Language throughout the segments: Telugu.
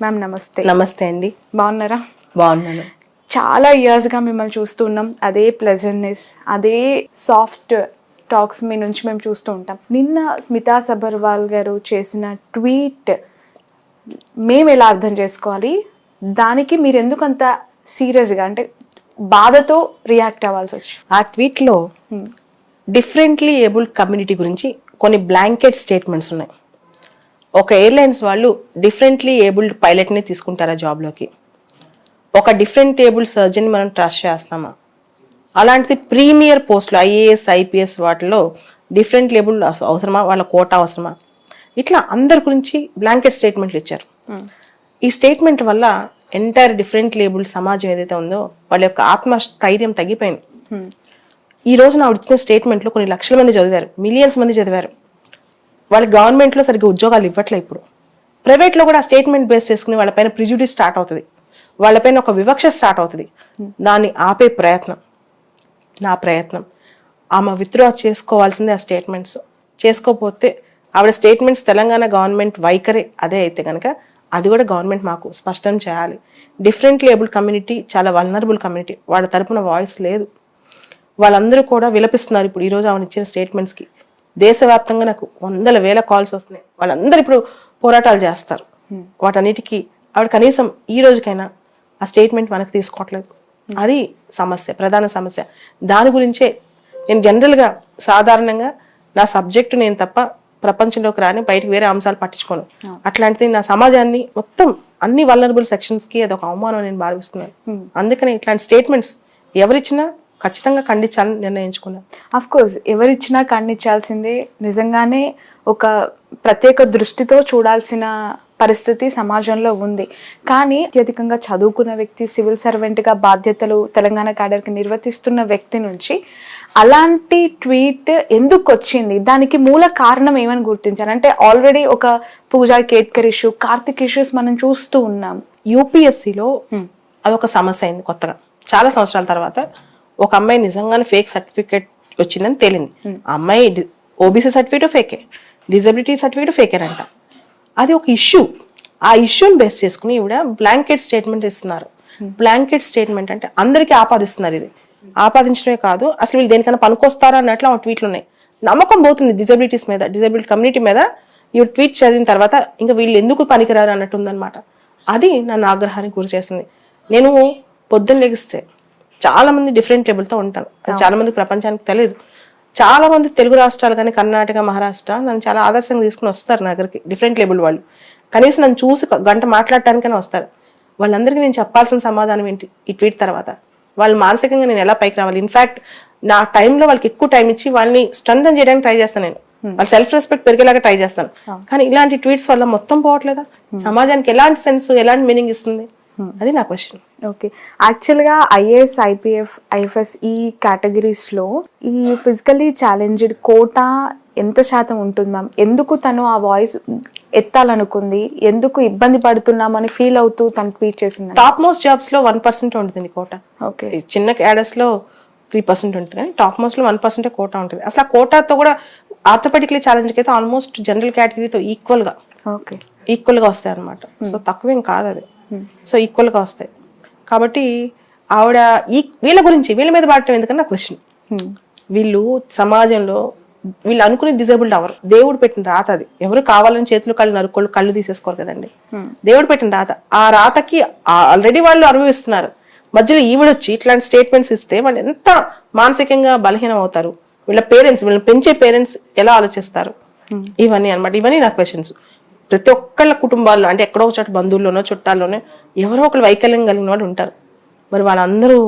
మ్యామ్ నమస్తే. నమస్తే అండి. బాగున్నారా? బాగున్నాను. చాలా ఇయర్స్గా మిమ్మల్ని చూస్తున్నాం అదే ప్లెజెంట్నెస్ అదే సాఫ్ట్ టాక్స్ మీ నుంచి మేము చూస్తూ ఉంటాం. నిన్న స్మితా సబర్వాల్ గారు చేసిన ట్వీట్ మేము ఎలా అర్థం చేసుకోవాలి? దానికి మీరు ఎందుకు అంత సీరియస్గా అంటే బాధతో రియాక్ట్ అవ్వాల్సి వచ్చి? ఆ ట్వీట్లో డిఫరెంట్లీ ఏబుల్డ్ కమ్యూనిటీ గురించి కొన్ని బ్లాంకెట్ స్టేట్మెంట్స్ ఉన్నాయి. ఒక ఎయిర్లైన్స్ వాళ్ళు డిఫరెంట్లీ ఏబుల్డ్ పైలట్ని తీసుకుంటారా జాబ్లోకి ఒక డిఫరెంట్ ఏబుల్డ్ సర్జన్ మనం ట్రస్ట్ చేస్తామా? అలాంటిది ప్రీమియర్ పోస్టులు ఐఏఎస్ ఐపీఎస్ వాటిలో డిఫరెంట్ లేబుల్ అవసరమా? వాళ్ళ కోట అవసరమా? ఇట్లా అందరి గురించి బ్లాంకెట్ స్టేట్మెంట్లు ఇచ్చారు. ఈ స్టేట్మెంట్ వల్ల ఎంటైర్ డిఫరెంట్ లేబుల్ సమాజం ఏదైతే ఉందో వాళ్ళ యొక్క ఆత్మస్థైర్యం తగ్గిపోయింది. ఈ రోజు నా ఇచ్చిన స్టేట్మెంట్లో కొన్ని లక్షల మంది చదివారు మిలియన్స్ మంది చదివారు. వాళ్ళకి గవర్నమెంట్లో సరిగ్గా ఉద్యోగాలు ఇవ్వట్లే ఇప్పుడు. ప్రైవేట్లో కూడా స్టేట్మెంట్ బేస్ చేసుకుని వాళ్ళపైన ప్రిజుడిస్ స్టార్ట్ అవుతుంది. వాళ్ళపైన ఒక వివక్ష స్టార్ట్ అవుతుంది. దాన్ని ఆపే ప్రయత్నం. నా ప్రయత్నం. ఆమె విత్డ్రా చేసుకోవాల్సిందే ఆ స్టేట్మెంట్స్ చేసుకోకపోతే ఆవిడ స్టేట్మెంట్స్ తెలంగాణ గవర్నమెంట్ వైఖరి అదే అయితే కనుక అది కూడా గవర్నమెంట్ మాకు స్పష్టం చేయాలి. డిఫరెంట్ లేబుల్ కమ్యూనిటీ చాలా వల్నరబుల్ కమ్యూనిటీ వాళ్ళ తరపున వాయిస్ లేదు. వాళ్ళందరూ కూడా విలపిస్తున్నారు ఇప్పుడు ఈరోజు ఆమెను ఇచ్చిన స్టేట్మెంట్స్కి దేశవ్యాప్తంగా నాకు వందల వేల కాల్స్ వస్తున్నాయి. వాళ్ళందరూ ఇప్పుడు పోరాటాలు చేస్తారు. వాటన్నిటికీ ఆవిడ కనీసం ఈ రోజుకైనా ఆ స్టేట్మెంట్ మనకు తీసుకోవట్లేదు. అది సమస్య ప్రధాన సమస్య. దాని గురించే నేను జనరల్గా సాధారణంగా నా సబ్జెక్టు నేను తప్ప ప్రపంచంలోకి రాని బయటకు వేరే అంశాలు పట్టించుకోను. అట్లాంటిది నా సమాజాన్ని మొత్తం అన్ని వల్నరబుల్ సెక్షన్స్కి అది ఒక అవమానం నేను భావిస్తున్నాను. అందుకని ఇట్లాంటి స్టేట్మెంట్స్ ఎవరిచ్చినా ఖచ్చితంగా ఖండించాలని నిర్ణయించుకున్నాను. అఫ్ కోర్స్ ఎవరిచ్చినా ఖండించాల్సిందే నిజంగానే ఒక ప్రత్యేక దృష్టితో చూడాల్సిన పరిస్థితి సమాజంలో ఉంది. కానీ అత్యధికంగా చదువుకున్న వ్యక్తి సివిల్ సర్వెంట్గా బాధ్యతలు తెలంగాణ క్యాడర్కి నిర్వర్తిస్తున్న వ్యక్తి నుంచి అలాంటి ట్వీట్ ఎందుకు వచ్చింది దానికి మూల కారణం ఏమని గుర్తించారు? అంటే ఆల్రెడీ ఒక పూజా కేత్కర్ ఇష్యూ కార్తిక్ ఇష్యూస్ మనం చూస్తూ ఉన్నాం. యూపీఎస్సిలో అదొక సమస్య అయింది కొత్తగా. చాలా సంవత్సరాల తర్వాత ఒక అమ్మాయి నిజంగానే ఫేక్ సర్టిఫికేట్ వచ్చిందని తేలింది. ఆ అమ్మాయి ఓబీసీ సర్టిఫికేట్ ఫేకే డిజబిలిటీ సర్టిఫికేట్ ఫేకేనంట అది ఒక ఇష్యూ ఆ ఇష్యూని బేస్ చేసుకుని ఈవిడ బ్లాంకెట్ స్టేట్మెంట్ ఇస్తున్నారు. బ్లాంకెట్ స్టేట్మెంట్ అంటే అందరికీ ఆపాదిస్తున్నారు ఇది. ఆపాదించడమే కాదు అసలు వీళ్ళు దేనికైనా పనికొస్తారా అన్నట్లు ఆ ట్వీట్లు ఉన్నాయి. నమ్మకం పోతుంది డిజబిలిటీస్ మీద డిజబిలిటీ కమ్యూనిటీ మీద ఈ ట్వీట్ చదివిన తర్వాత ఇంకా వీళ్ళు ఎందుకు పనికిరారు అన్నట్టు ఉందన్నమాట. అది నన్ను ఆగ్రహానికి గురి చేసింది. నేను పొద్దున్న లెగిస్తే చాలా మంది డిఫరెంట్ టేబుల్తో ఉంటాను అది చాలా మంది ప్రపంచానికి తెలియదు చాలా మంది తెలుగు రాష్ట్రాలు కానీ కర్ణాటక మహారాష్ట్ర నన్ను చాలా ఆదర్శంగా తీసుకుని వస్తారు నా దగ్గరికి డిఫరెంట్ లేబుల్ వాళ్ళు. కనీసం నన్ను చూసి గంట మాట్లాడటానికైనా వస్తారు. వాళ్ళందరికీ నేను చెప్పాల్సిన సమాధానం ఏంటి? ఈ ట్వీట్ తర్వాత. వాళ్ళు మానసికంగా నేను ఎలా పైకి రావాలి? ఇన్ఫాక్ట్ నా టైంలో వాళ్ళకి ఎక్కువ టైం ఇచ్చి వాళ్ళని స్ట్రెంథన్ చేయడానికి ట్రై చేస్తాను నేను. వాళ్ళ సెల్ఫ్ రెస్పెక్ట్ పెరిగేలాగా ట్రై చేస్తాను. కానీ ఇలాంటి ట్వీట్స్ వల్ల మొత్తం పోవట్లేదా? సమాజానికి ఎలాంటి సెన్స్ ఎలాంటి మీనింగ్ ఇస్తుంది? అది నా క్వశ్చన్ ఓకే యాక్చువల్గా ఐఏఎస్ ఐపీఎఫ్ ఐఎఫ్ఎస్ ఈ కేటగిరీస్లో ఈ ఫిజికలీ ఛాలెంజ్డ్ కోటా ఎంత శాతం ఉంటుంది మ్యామ్ ఎందుకు తను ఆ వాయిస్ ఎత్తాలనుకుంది? ఎందుకు ఇబ్బంది పడుతున్నామని ఫీల్ అవుతూ తను ట్వీట్ చేసింది టాప్ మోస్ట్ జాబ్స్లో వన్ పర్సెంట్ ఉంటుంది కోట ఓకే ఈ చిన్న క్యాడర్స్లో త్రీ పర్సెంట్ ఉంటుంది కానీ టాప్ మోస్ట్లో వన్ పర్సెంటే కోటా ఉంటుంది. అసలు ఆ కోటాతో కూడా ఆర్థోపెడిక్లీ ఛాలెంజ్ అయితే ఆల్మోస్ట్ జనరల్ కేటగిరీతో ఈక్వల్గా ఓకే ఈక్వల్గా వస్తాయి అనమాట సో తక్కువేం కాదు అది సో ఈక్వల్గా వస్తాయి. కాబట్టి ఆవిడ ఈ వీళ్ళ గురించి వీళ్ళ మీద పాడటం ఎందుకంటే నా క్వశ్చన్ వీళ్ళు సమాజంలో వీళ్ళు అనుకుని డిజేబుల్డ్ అవరు దేవుడు పెట్టిన రాత అది. ఎవరు కావాలని చేతులు కళ్ళు నరుకోళ్ళు కళ్ళు తీసేసుకోరు కదండి. దేవుడు పెట్టిన రాత. ఆ రాతకి ఆల్రెడీ వాళ్ళు అనుభవిస్తున్నారు. మధ్యలో ఈవిడొచ్చి ఇట్లాంటి స్టేట్మెంట్స్ ఇస్తే వాళ్ళు ఎంత మానసికంగా బలహీనం అవుతారు? వీళ్ళ పేరెంట్స్ వీళ్ళని పెంచే పేరెంట్స్ ఎలా ఆలోచిస్తారు? ఇవన్నీ అనమాట ఇవన్నీ నా క్వశ్చన్స్ ప్రతి ఒక్కళ్ళ కుటుంబాల్లో అంటే ఎక్కడో ఒక చోట బంధువుల్లోనో చుట్టాల్లోనో ఎవరో ఒకళ్ళు వైకల్యం కలిగిన వాళ్ళు ఉంటారు. మరి వాళ్ళందరూ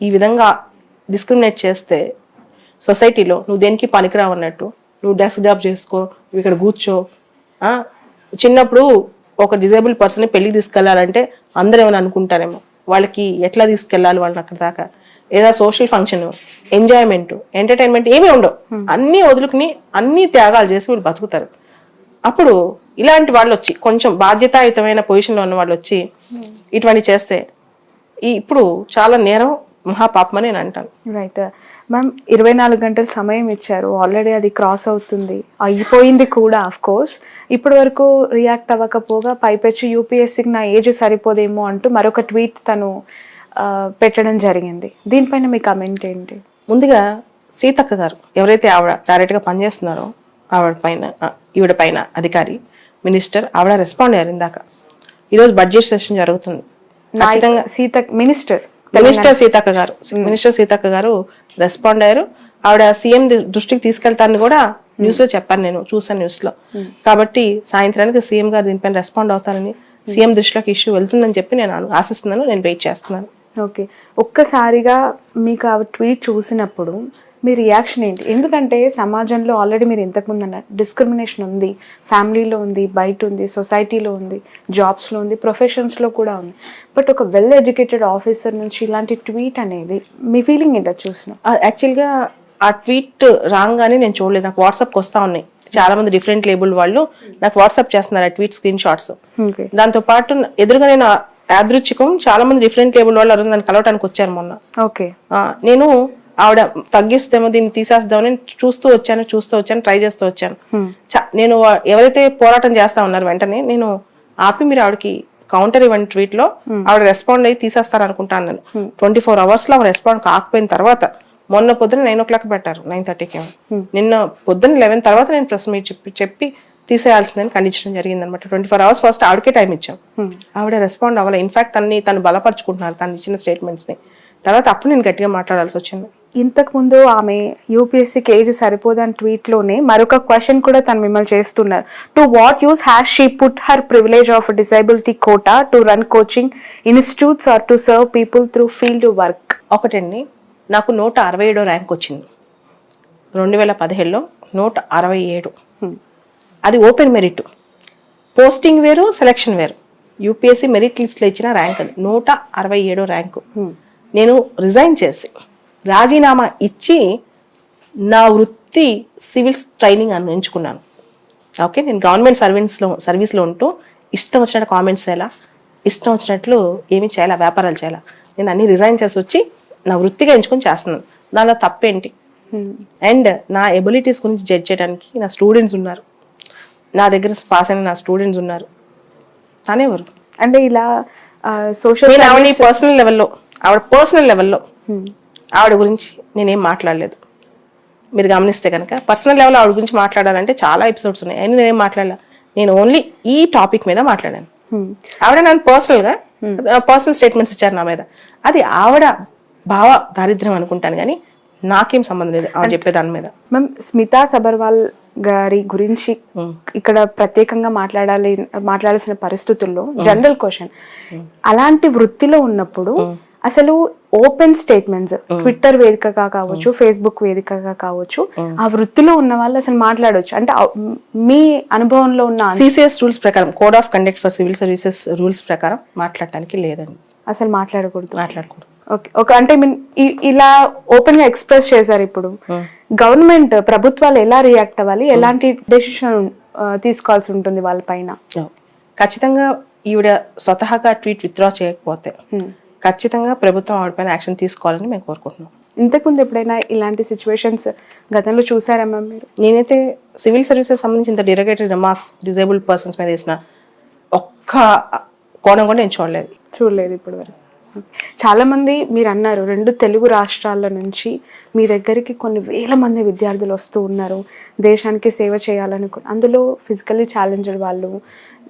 ఈ విధంగా డిస్క్రిమినేట్ చేస్తే సొసైటీలో నువ్వు దేనికి పనికిరావు అన్నట్టు నువ్వు డెస్క్ జాబ్ చేసుకో నువ్వు ఇక్కడ కూర్చో చిన్నప్పుడు ఒక డిజేబుల్ పర్సన్ పెళ్ళికి తీసుకెళ్ళాలంటే అందరూ ఏమైనా అనుకుంటారేమో. వాళ్ళకి ఎట్లా తీసుకెళ్ళాలి వాళ్ళని అక్కడ దాకా? ఏదో సోషల్ ఫంక్షన్ ఎంజాయ్మెంట్ ఎంటర్టైన్మెంట్ ఏమీ ఉండవు. అన్నీ వదులుకుని అన్ని త్యాగాలు చేసి వీళ్ళు బతుకుతారు. అప్పుడు ఇలాంటి వాళ్ళు వచ్చి కొంచెం బాధ్యతాయుతమైన పొజిషన్లో ఉన్న వాళ్ళు వచ్చి ఇటువంటి చేస్తే ఈ ఇప్పుడు చాలా నేరం మహాపాపం అని నేను అంటాను. రైట్ మ్యామ్ ఇరవై నాలుగు గంటల సమయం ఇచ్చారు. ఆల్రెడీ అది క్రాస్ అవుతుంది. అయిపోయింది కూడా ఆఫ్ కోర్స్ ఇప్పటి వరకు రియాక్ట్ అవ్వకపోగా పైపెచ్చి యూపీఎస్సీకి నా ఏజ్ సరిపోదేమో అంటూ మరొక ట్వీట్ తను పెట్టడం జరిగింది. దీనిపైన మీ కమెంట్ ఏంటి? ముందుగా సీతక్క గారు ఎవరైతే ఆవిడ డైరెక్ట్గా పనిచేస్తున్నారో ఆవిడ పైన ఈవిడ పైన అధికారి మినిస్టర్ ఆవిడ రెస్పాండ్ అయ్యారు ఇందాక. ఈరోజు బడ్జెట్ సెషన్ జరుగుతుంది. ఖచ్చితంగా సీత మినిస్టర్. మినిస్టర్ సీతక్క గారు మినిస్టర్ సీతక్క గారు రెస్పాండ్ అయ్యారు. ఆవిడ సీఎం దృష్టికి తీసుకెళ్తానని కూడా న్యూస్లో చెప్పాను నేను చూసాను న్యూస్లో. కాబట్టి సాయంత్రానికి సీఎం గారు దీనిపైన రెస్పాండ్ అవుతారని సీఎం దృష్టిలోకి ఇష్యూ వెళ్తుందని చెప్పి నేను ఆశిస్తున్నాను నేను వెయిట్ చేస్తున్నాను. ఓకే. ఒక్కసారిగా మీకు ఆ ట్వీట్ చూసినప్పుడు మీ రియాక్షన్ ఏంటి? ఎందుకంటే సమాజంలో ఆల్రెడీ మీరు ఇంతకుముందు అన్నారు డిస్క్రిమినేషన్ ఉంది ఫ్యామిలీలో ఉంది బయట ఉంది సొసైటీలో ఉంది జాబ్స్లో ఉంది ప్రొఫెషన్స్లో కూడా ఉంది. బట్ ఒక వెల్ ఎడ్యుకేటెడ్ ఆఫీసర్ నుంచి ఇలాంటి ట్వీట్ అనేది మీ ఫీలింగ్ ఏంటో చూసిన? యాక్చువల్గా ఆ ట్వీట్ రాగానే నేను చూడలేదు. నాకు వాట్సాప్కి వస్తా ఉన్నాయి. చాలా మంది డిఫరెంట్ లేబుల్ వాళ్ళు నాకు వాట్సాప్ చేస్తున్నారు ఆ ట్వీట్ స్క్రీన్ షాట్స్. ఓకే. దాంతో పాటు ఎదురుగా నేను యాదృచ్ఛికం. చాలా మంది డిఫరెంట్ లేబుల్ వాళ్ళు ఆ రోజు నన్ను కలవటానికి వచ్చారు మొన్న. ఓకే. నేను ఆవిడ తగ్గిస్తేమో దీన్ని తీసేస్తామని చూస్తూ వచ్చాను చూస్తూ వచ్చాను ట్రై చేస్తూ వచ్చాను. నేను ఎవరైతే పోరాటం చేస్తా ఉన్నారు వెంటనే నేను ఆపి మీరు ఆవిడకి కౌంటర్ ఇవ్వండి ట్వీట్లో ఆవిడ రెస్పాండ్ అయ్యి తీసేస్తారు అనుకుంటాను నేను ట్వంటీ ఫోర్ అవర్స్లో ఆవిడ రెస్పాండ్ కాకపోయిన తర్వాత మొన్న పొద్దున నైన్ ఓ క్లాక్ పెట్టారు నైన్ థర్టీకి నిన్న పొద్దున్న లెవెన్ తర్వాత నేను ప్రెస్ మీట్ చెప్పి చెప్పి తీసేయాల్సిందని ఖండించడం జరిగింది అనమాట ట్వంటీ ఫోర్ అవర్స్ ఫస్ట్ ఆవిడకే టైం ఇచ్చాం. ఆవిడ రెస్పాండ్ అవ్వాలి? ఇన్ఫాక్ట్ తనని తను బలపరుచుకుంటున్నారు తను ఇచ్చిన స్టేట్మెంట్స్ని తర్వాత అప్పుడు నేను గట్టిగా మాట్లాడాల్సి వచ్చింది. ఇంతకు ముందు ఆమె యూపీఎస్సీకి ఏజ్ సరిపోదని ట్వీట్లోనే మరొక క్వశ్చన్ కూడా తను మిమ్మల్ని చేస్తున్నారు. To what use has she put her privilege of disability quota to run coaching institutes or to serve people through field work ఒకటండి నాకు నూట అరవై ఏడో ర్యాంక్ వచ్చింది. రెండు వేల పదిహేడులో నూట అరవై ఏడు. అది ఓపెన్ మెరిట్. పోస్టింగ్ వేరు సెలక్షన్ వేరు. యూపీఎస్సీ మెరిట్ లిస్ట్లో ఇచ్చిన ర్యాంక్ అది. నూట అరవై ఏడో ర్యాంకు. నేను రిజైన్ చేసి రాజీనామా ఇచ్చి నా వృత్తి సివిల్స్ ట్రైనింగ్ అని ఎంచుకున్నాను. ఓకే నేను గవర్నమెంట్ సర్వీస్లో సర్వీస్లో ఉంటూ ఇష్టం వచ్చినట్టు కామెంట్స్ చేయాలా? ఇష్టం వచ్చినట్లు ఏమి చేయాలా? వ్యాపారాలు చేయాలా? నేను అన్ని రిజైన్ చేసి వచ్చి నా వృత్తిగా ఎంచుకొని చేస్తున్నాను. దానిలో తప్పేంటి? అండ్ నా ఎబిలిటీస్ గురించి జడ్జ్ చేయడానికి నా స్టూడెంట్స్ ఉన్నారు. నా దగ్గర పాస్ అయిన నా స్టూడెంట్స్ ఉన్నారు. తానేవారు అంటే ఇలా సోషల్ నేను ఆవిడ పర్సనల్ లెవెల్లో ఆవిడ పర్సనల్ లెవెల్లో ఆవిడ గురించి నేనేం మాట్లాడలేదు. మీరు గమనిస్తే కనుక పర్సనల్ లెవెల్ ఆవిడ గురించి మాట్లాడాలంటే చాలా ఎపిసోడ్స్ ఉన్నాయి. అయినా నేనేం మాట్లాడలే. నేను ఓన్లీ ఈ టాపిక్ మీద మాట్లాడాను. ఆవిడ నన్ను పర్సనల్గా పర్సనల్ స్టేట్మెంట్స్ ఇచ్చారు నా మీద. అది ఆవిడ భావ దారిద్ర్యం అనుకుంటాను కానీ నాకేం సంబంధం లేదు ఆవిడ చెప్పే దాని మీద. మ్యామ్ స్మితా సబర్వాల్ గారి గురించి ఇక్కడ ప్రత్యేకంగా మాట్లాడాలి మాట్లాడాల్సిన పరిస్థితుల్లో జనరల్ క్వశ్చన్ అలాంటి వృత్తిలో ఉన్నప్పుడు అసలు ఓపెన్ స్టేట్మెంట్స్ ట్విట్టర్ వేదికగా కావచ్చు ఫేస్బుక్ వేదికగా కావచ్చు ఆ వృత్తిలో ఉన్న వాళ్ళు అసలు మాట్లాడవచ్చు అంటే మీ అనుభవంలో ఉన్న సిసిఎస్ రూల్స్ ప్రకారం code of conduct for civil services rules ప్రకారం మాట్లాడటానికి లేదండి. అసలు మాట్లాడకూడదు. మాట్లాడకూడదు. ఓకే. ఒక అంటే మీన్ ఇలా ఓపెన్గా ఎక్స్ప్రెస్ చేశారు ఇప్పుడు. గవర్నమెంట్ ప్రభుత్వాలు ఎలా రియాక్ట్ అవ్వాలి? ఎలాంటి డెసిషన్ తీసుకోవాల్సి ఉంటుంది వాళ్ళ పైన? ఖచ్చితంగా ఈవిడ స్వతహాగా ట్వీట్ విత్డ్రా చేయకపోతే ఖచ్చితంగా ప్రభుత్వం ఆవిడపైన యాక్షన్ తీసుకోవాలని మేము కోరుకుంటున్నాం. ఇంతకుముందు ఎప్పుడైనా ఇలాంటి సిచ్యువేషన్స్ గతంలో చూసారమ్మా మీరు? నేనైతే సివిల్ సర్వీసెస్ సంబంధించి ఇంత డిరగేటెడ్ రిమార్క్స్ డిజేబుల్డ్ పర్సన్స్ మీద వేసిన ఒక్క కోణం కూడా నేను చూడలేదు. చూడలేదు ఇప్పటి వరకు చాలా మంది మీరు అన్నారు రెండు తెలుగు రాష్ట్రాల నుంచి మీ దగ్గరికి కొన్ని వేల మంది విద్యార్థులు వస్తూ ఉన్నారు దేశానికి సేవ చేయాలనుకు అందులో ఫిజికల్లీ ఛాలెంజ్డ్ వాళ్ళు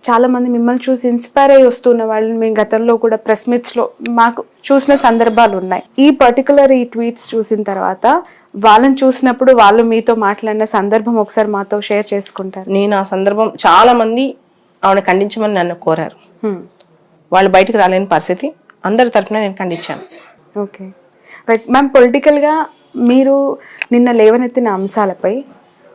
చాలా మంది మిమ్మల్ని చూసి ఇన్స్పైర్ అయ్యి వస్తున్న వాళ్ళని మేము గతంలో కూడా ప్రెస్ మీట్స్లో మాకు చూసిన సందర్భాలు ఉన్నాయి. ఈ పర్టికులర్ ఈ ట్వీట్స్ చూసిన తర్వాత వాళ్ళని చూసినప్పుడు వాళ్ళు మీతో మాట్లాడిన సందర్భం ఒకసారి మాతో షేర్ చేసుకుంటారు. నేను ఆ సందర్భం చాలా మంది ఆవిడ ఖండించమని నన్ను కోరారు. వాళ్ళు బయటకు రాలేని పరిస్థితి. అందరి తరఫున నేను ఖండించాను. ఓకే. రైట్ మ్యామ్ పొలిటికల్గా మీరు నిన్న లేవనెత్తిన అంశాలపై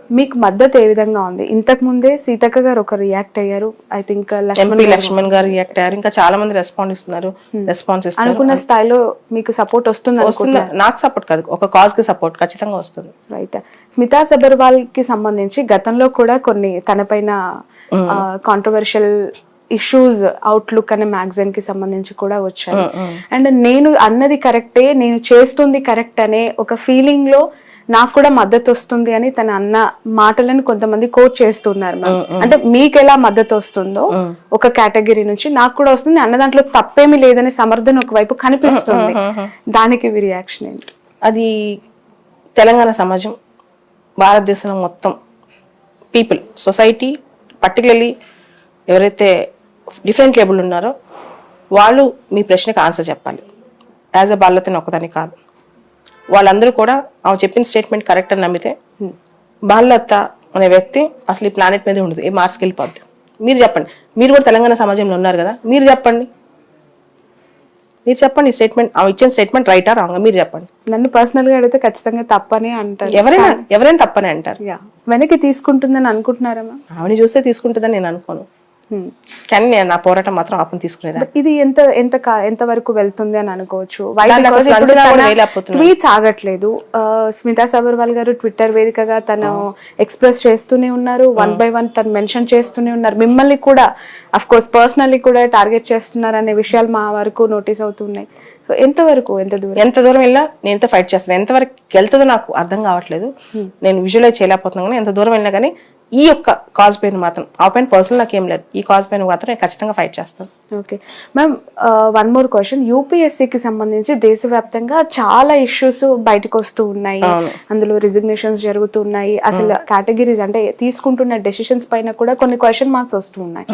మీకు మద్దతు ఏ విధంగా ఉంది? ఇంతకు ముందే సీతక్క గారు ఒక రియాక్ట్ అయ్యారు. ఐ థింక్ ఎంపీ లక్ష్మణ్ గారు. రియాక్ట్ అయ్యారు. ఇంకా చాలా మంది రెస్పాండ్ ఇస్తున్నారు. రెస్పాన్స్ ఇస్తున్నారు అనుకున్న స్థాయిలో మీకు సపోర్ట్ వస్తుంది? వస్తుంది నాకు సపోర్ట్ కాదు. ఒక కాజ్కి సపోర్ట్ ఖచ్చితంగా వస్తుంది. రైట్ స్మితా సబర్వాల్కి సంబంధించి గతంలో కూడా కొన్ని తనపైన కాంట్రవర్షియల్ ఇష్యూస్ అవుట్లుక్ అనే మ్యాగజైన్కి సంబంధించి కూడా వచ్చాయి. అండ్ నేను అన్నది కరెక్టే నేను చేస్తుంది కరెక్ట్ అనే ఒక ఫీలింగ్లో నాకు కూడా మద్దతు వస్తుంది అని తన అన్న మాటలను కొంతమంది కోట్ చేస్తున్నారు అంటే మీకు ఎలా మద్దతు వస్తుందో ఒక కేటగిరీ నుంచి నాకు కూడా వస్తుంది. అన్న దాంట్లో తప్పేమీ లేదనే సమర్థన ఒకవైపు కనిపిస్తుంది. దానికి రియాక్షన్ ఏంటి? అది తెలంగాణ సమాజం భారతదేశంలో మొత్తం పీపుల్ సొసైటీ పర్టికులర్లీ ఎవరైతే డిఫరెంట్ లేబుల్ ఉన్నారో వాళ్ళు మీ ప్రశ్నకు ఆన్సర్ చెప్పాలి. యాజ్ అ బాలతని ఒక్కదాని కాదు. వాళ్ళందరూ కూడా ఆమె చెప్పిన స్టేట్మెంట్ కరెక్ట్ అని నమ్మితే బాలలత అనే వ్యక్తి అసలు ఈ ప్లానెట్ మీద ఉండదు. ఏ మార్స్కి వెళ్ళిపోద్ది. మీరు చెప్పండి. మీరు కూడా తెలంగాణ సమాజంలో ఉన్నారు కదా? మీరు చెప్పండి. మీరు చెప్పండి ఈ స్టేట్మెంట్ ఆమె ఇచ్చిన స్టేట్మెంట్ రైటా రాంగా మీరు చెప్పండి. నన్ను పర్సనల్గా అడిగితే ఖచ్చితంగా తప్పని అంటారు. ఎవరైనా ఎవరైనా తప్పని అంటారు. యా వెనక్కి తీసుకుంటుందని అనుకుంటున్నారా ఆమెని చూస్తే తీసుకుంటుందని నేను అనుకోను. Hmm. కానీ నేను నా పోరాటం మాత్రం ఆపని తీసుకునేదా? ఇది ఎంత ఎంత ఎంత వరకు వెళ్తుంది అని అనుకోవచ్చు. ట్వీట్స్ ఆగట్లేదు స్మితా సబర్వాల్ గారు ట్విట్టర్ వేదికగా తను ఎక్స్ప్రెస్ చేస్తూనే ఉన్నారు. వన్ బై వన్ తను మెన్షన్ చేస్తూనే ఉన్నారు. మిమ్మల్ని కూడా అఫ్ కోర్స్ పర్సనల్లీ కూడా టార్గెట్ చేస్తున్నారు అనే విషయాలు మా వరకు నోటీస్ అవుతున్నాయి. సో ఎంత వరకు? ఎంత దూరం? ఎంత దూరం వెళ్ళినా నేను ఎంత ఫైట్ చేస్తాను ఎంతవరకు వెళ్తుందో నాకు అర్థం కావట్లేదు. నేను విజువలైజ్ చేయలేకపోతున్నాను. కానీ ఎంత దూరం వెళ్ళినా కానీ ఈ యొక్క కాజ్ పైన మాత్రం ఆ పైన పర్సనల్ నాకు ఏం లేదు. ఈ కాజ్ పైన మాత్రం నేను ఖచ్చితంగా ఫైట్ చేస్తాను. Okay ma'am one more question యూపీఎస్సీకి సంబంధించి దేశవ్యాప్తంగా చాలా ఇష్యూస్ బయటకు వస్తూ ఉన్నాయి. అందులో రిజిగ్నేషన్స్ జరుగుతున్నాయి. అసలు కేటగిరీస్ అంటే తీసుకుంటున్న డెసిషన్స్ పైన కూడా కొన్ని క్వశ్చన్ మార్క్స్ వస్తూ ఉన్నాయి.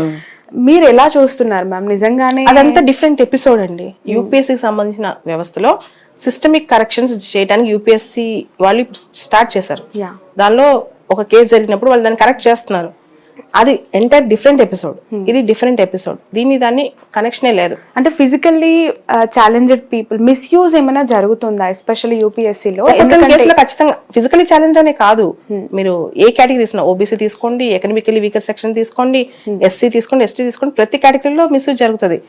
మీరు ఎలా చూస్తున్నారు మ్యామ్ నిజంగానే అదంతా డిఫరెంట్ ఎపిసోడ్ అండి. యూపీఎస్సీకి సంబంధించిన వ్యవస్థలో సిస్టమిక్ కరెక్షన్స్ చేయడానికి యూపీఎస్సీ వాళ్ళు స్టార్ట్ చేశారు. యా దానిలో ఒక కేసు జరిగినప్పుడు వాళ్ళు దాన్ని కరెక్ట్ చేస్తున్నారు. అది ఎంటైర్ డిఫరెంట్ ఎపిసోడ్. ఇది డిఫరెంట్ ఎపిసోడ్. దీని దాన్ని కనెక్షనే లేదు. అంటే ఫిజికల్లీ ఛాలెంజ్డ్ పీపుల్ మిస్యూజ్ ఏమైనా జరుగుతుందా ఎస్పెషల్లీ యూపీఎస్సీలో కేసులో ఖచ్చితంగా ఫిజికలీ ఛాలెంజ్ అనే కాదు. మీరు ఏ కేటగిరీ తీసుకున్నా ఓబీసీ తీసుకోండి ఎకనమికలీ వీకర్ సెక్షన్ తీసుకోండి ఎస్సీ తీసుకోండి ఎస్టీ తీసుకోండి ప్రతి కేటగిరీలో మిస్యూజ్ జరుగుతుంది.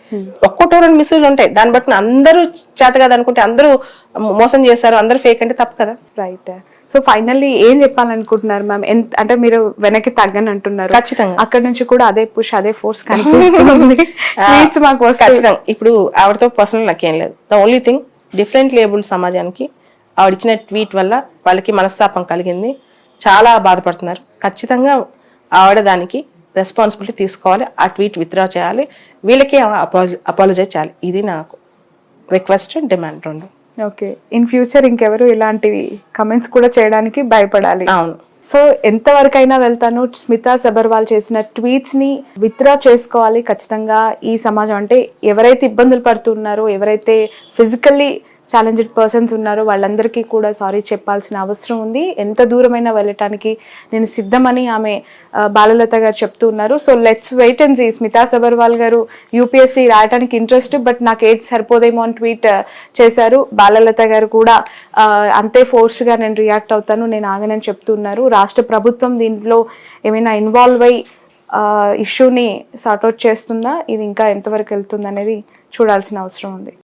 ఒక్కటో రెండు మిస్యూజ్ ఉంటాయి. దాన్ని బట్టి అందరూ చేత కదా అనుకుంటే అందరూ మోసం చేశారు అందరూ ఫేక్ అంటే తప్పు కదా? రైట్ సో ఫైనల్లీ ఏం చెప్పాలనుకుంటున్నారు మ్యామ్ ఎంత అంటే మీరు వెనక్కి తగ్గని అంటున్నారు. ఖచ్చితంగా. అక్కడ నుంచి కూడా అదే పుష్ అదే ఫోర్స్ కనిపిస్తుంది. మాకు ఖచ్చితంగా. ఇప్పుడు ఆవిడతో పర్సనల్ నాకేం లేదు. The only thing different label సమాజానికి ఆవిడ ఇచ్చిన ట్వీట్ వల్ల వాళ్ళకి మనస్తాపం కలిగింది. చాలా బాధపడుతున్నారు. ఖచ్చితంగా ఆవిడ దానికి రెస్పాన్సిబిలిటీ తీసుకోవాలి. ఆ ట్వీట్ విత్డ్రా చేయాలి. వీళ్ళకి అపాలజైజ్ చేయాలి. ఇది నాకు రిక్వెస్ట్ డిమాండ్ రెండు. ఓకే. ఇన్ ఫ్యూచర్ ఇంకెవరు ఇలాంటివి కమెంట్స్ కూడా చేయడానికి భయపడాలి. అవును. సో ఎంతవరకైనా వెళ్తాను. స్మితా సబర్వాల్ చేసిన ట్వీట్స్ని విత్డ్రా చేసుకోవాలి ఖచ్చితంగా ఈ సమాజం. అంటే ఎవరైతే ఇబ్బందులు పడుతున్నారో ఎవరైతే ఫిజికల్లీ ఛాలెంజ్డ్ పర్సన్స్ ఉన్నారో. వాళ్ళందరికీ కూడా సారీ చెప్పాల్సిన అవసరం ఉంది. ఎంత దూరమైనా వెళ్ళటానికి నేను సిద్ధమని ఆమె బాలలత గారు చెప్తూ ఉన్నారు. So let's wait and see Smita Sabharwal గారు యూపీఎస్సీ రాయడానికి ఇంట్రెస్ట్ బట్ నాకు ఏజ్ సరిపోదేమో అని ట్వీట్ చేశారు. బాలలత గారు కూడా అంతే ఫోర్స్గా నేను రియాక్ట్ అవుతాను నేను ఆగనని చెప్తున్నారు రాష్ట్ర ప్రభుత్వం దీంట్లో ఏమైనా ఇన్వాల్వ్ అయ్యి ఇష్యూని సార్ట్అవుట్ చేస్తుందా? ఇది ఇంకా ఎంతవరకు వెళ్తుంది అనేది చూడాల్సిన అవసరం ఉంది.